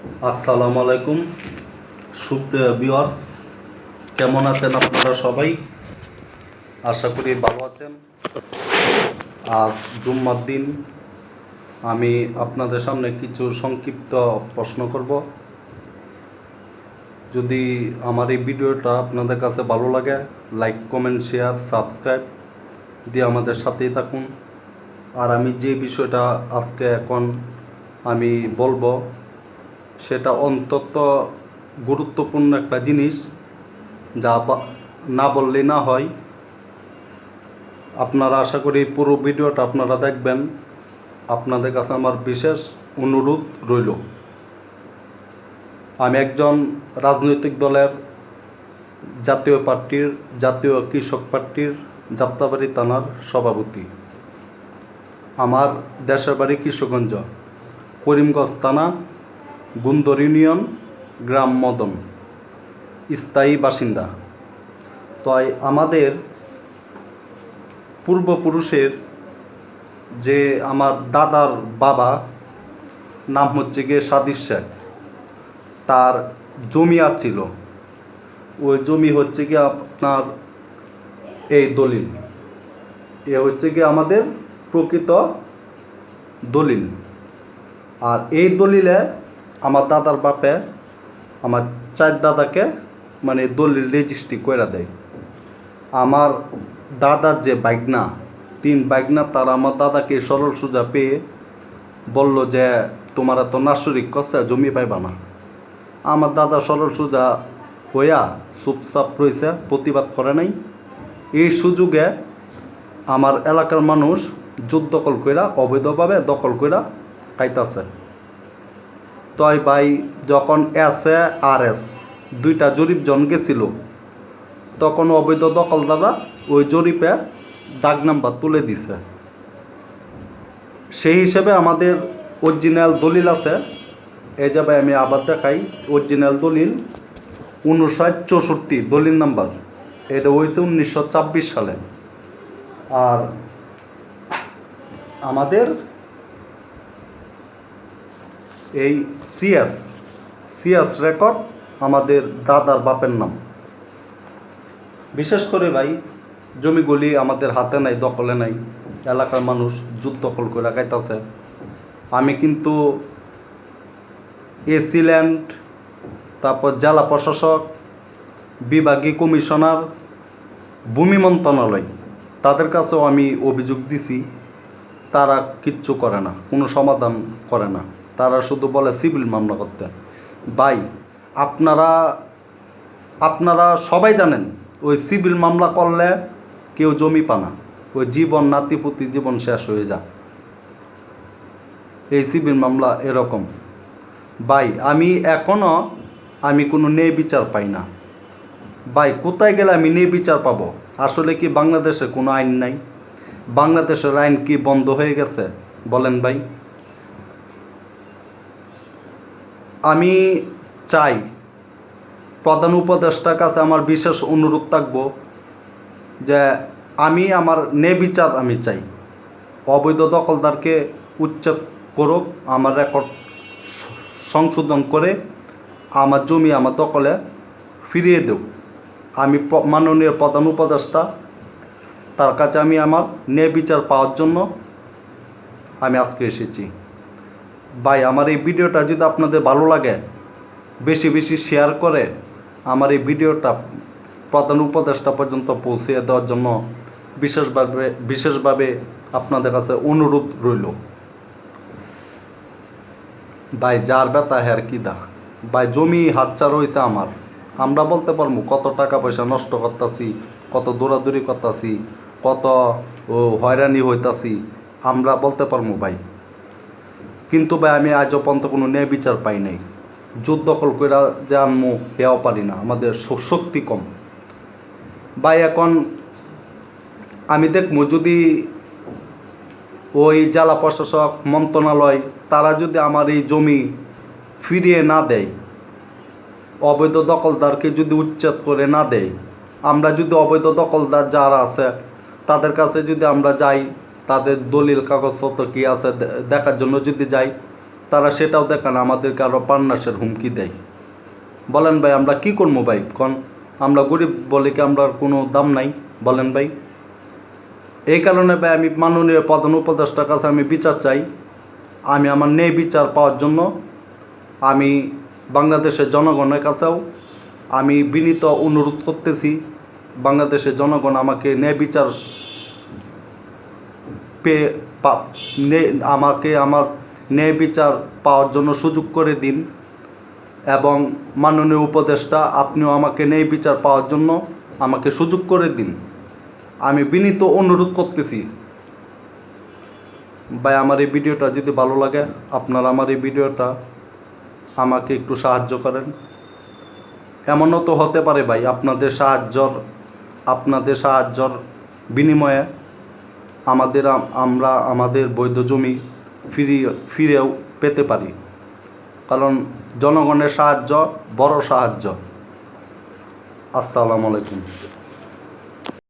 আসসালামু আলাইকুম। সুপ্রিয় ভিউয়ার্স কেমন আছেন আপনারা সবাই? আশা করি ভালো আছেন। আজ জুম্মার দিন, আমি আপনাদের সামনে কিছু সংক্ষিপ্ত প্রশ্ন করব। যদি আমার এই ভিডিওটা আপনাদের কাছে ভালো লাগে লাইক কমেন্ট শেয়ার সাবস্ক্রাইব দিয়ে আমাদের সাথেই থাকুন। আর আমি যে বিষয়টা আজকে এখন আমি বলব সেটা অন্তত গুরুত্বপূর্ণ একটা জিনিস যা না বললে না হয়। আপনারা আশা করি পুরো ভিডিওটা আপনারা দেখবেন। আপনাদের কাছে আমার বিশেষ অনুরোধ রইল। আমি একজন রাজনৈতিক দলের জাতীয় পার্টির, জাতীয় কৃষক পার্টির, যাত্রাবাড়ি থানার সভাপতি। আমার দেশের বাড়ি কিশোরগঞ্জ, করিমগঞ্জ থানা। গুন্দর ইউনিয়ন, গ্রাম মদন। স্থায়ী বাসিন্দা। তাই আমাদের পূর্বপুরুষের যে আমার দাদার বাবা, নাম হচ্ছে গিয়ে সাদির শেখ। তার জমি আছিল ওই জমি হচ্ছে কি আপনার এই দলিল। এ হচ্ছে কি আমাদের প্রকৃত দলিল। আর এই দলিলে আমার দাদার বাপে আমার চার দাদাকে মানে দলিল রেজিস্ট্রি করে দেয়। আমার দাদার যে বাইগনা তিন বাইগনা তারা আমার দাদাকে সরল সোজা পেয়ে বলল যে, তোমার তো নার্সরিক কষা জমি পাইবা না। আমার দাদা সরল সোজা হইয়া চুপচাপ রয়েছে প্রতিবাদ করে নাই। এই সুযোগে আমার এলাকার মানুষ যুদ্ধ দখল কইরা, অবৈধভাবে দখল কইরা খাইতাছে। তই ভাই যখন এস এ আর এস, দুইটা জরিপ জন গেছিল। তখন অবৈধ দখলদাররা ওই জরিপে দাগ নাম্বার তুলে দিছে। সেই হিসেবে আমাদের অরিজিনাল দলিল আছে। এই যাবে আমি আবার দেখাই, অরিজিনাল দলিল উনষাট চৌষট্টি দলিল নাম্বার। এটা হয়েছে উনিশশো ছাব্বিশ সালে। আর আমাদের এই সিএস সিএস রেকর্ড আমাদের দাদার বাপের নাম। বিশেষ করে ভাই জমিগুলি আমাদের হাতে নাই, দখলে নাই, এলাকার মানুষ জুত দখল করে রাখাইতেছে। আমি কিন্তু এসিল্যান্ড তারপর জেলা প্রশাসক, বিভাগীয় কমিশনার, ভূমি মন্ত্রণালয়, তাদের কাছেও আমি অভিযোগ দিছি, তারা কিচ্ছু করে না, কোনো সমাধান করে না। তারা শুধু বলে সিভিল মামলা করতে। ভাই, আপনারা আপনারা সবাই জানেন, ওই সিভিল মামলা করলে কেউ জমি পানা, ওই জীবন নাতিপুতি জীবন শেষ হয়ে যায় এই সিভিল মামলা এরকম। ভাই, আমি এখনও আমি কোনো ন্যায় বিচার পাই না। ভাই, কোথায় গেলে আমি ন্যায় বিচার পাবো? আসলে কি বাংলাদেশে কোনো আইন নাই? বাংলাদেশের আইন কি বন্ধ হয়ে গেছে? বলেন ভাই। আমি চাই প্রধান উপদেষ্টার কাছে আমার বিশেষ অনুরোধ থাকব যে আমি আমার ন্যায় বিচার আমি চাই। অবৈধ দখলদারকে উচ্ছেদ করুক, আমার রেকর্ড সংশোধন করে আমার জমি, আমার দখলে ফিরিয়ে দেব আমি মাননীয় প্রধান উপদেষ্টা, তার কাছে আমি আমার ন্যায় বিচার পাওয়ার জন্য আমি আজকে এসেছি। ভাই, আমার এই ভিডিওটা যদি আপনাদের ভালো লাগে, বেশি বেশি শেয়ার করে আমার এই ভিডিওটা প্রধান উপদেষ্টা পর্যন্ত পৌঁছে দেওয়ার জন্য বিশেষভাবে বিশেষভাবে আপনাদের কাছে অনুরোধ রইল। ভাই, যার ব্যথা, হ্যার কি দা? ভাই, জমি হাতচা রয়েছে আমার। আমরা বলতে পারব কত টাকা পয়সা নষ্ট করতেছি, কত দৌড়াদৌড়ি করতেছি, কত হয়রানি হইতাছি। আমরা বলতে পারব ভাই কিন্তু ভাই, আমি আজও পর্যন্ত কোনো ন্যায় বিচার পাই নাই। যুদ্ধ দখল করে যে আমি হেয়াও পারি না, আমাদের শক্তি কম। ভাই, এখন আমি দেখব যদি ওই জেলা প্রশাসক, মন্ত্রণালয়, তারা যদি আমার এই জমি ফিরিয়ে না দেয়, অবৈধ দখলদারকে যদি উচ্ছেদ করে না দেয়, আমরা যদি অবৈধ দখলদার যারা আছে, তাদের কাছে যদি আমরা যাই তাদের দলিল, কাগজপত্র কী আছে দেখার জন্য যদি যাই, তারা সেটাও দেখান, আমাদেরকে আরও পান্নাসের হুমকি দেয়। বলেন ভাই, আমরা কি করব ভাই? কন, আমরা গরিব বলে কি আমরা কোনো দাম নাই? বলেন ভাই। এই কারণে ভাই, আমি মাননীয় প্রধান উপদেষ্টার কাছে আমি বিচার চাই। আমি আমার ন্যায় বিচার পাওয়ার জন্য আমি বাংলাদেশের জনগণের কাছেও আমি বিনীত অনুরোধ করতেছি। বাংলাদেশের জনগণ আমাকে ন্যায় বিচার পেয়ে আমাকে আমার ন্যায় বিচার পাওয়ার জন্য সুযোগ করে দিন এবং মাননীয় উপদেষ্টা, আপনিও আমাকে ন্যায় বিচার পাওয়ার জন্য আমাকে সুযোগ করে দিন। আমি বিনীত অনুরোধ করতেছি। ভাই, আমার এই ভিডিওটা যদি ভালো লাগে, আপনারা আমার এই ভিডিওটা আমাকে একটু সাহায্য করেন। এমনও তো হতে পারে ভাই, আপনাদের সাহায্যর আপনাদের সাহায্যর বিনিময়ে আমাদের আমরা আমাদের বৈধ জমি ফিরিয়ে ফিরেও পেতে পারি। কারণ জনগণের সাহায্য, বড় সাহায্য। আসসালামু আলাইকুম।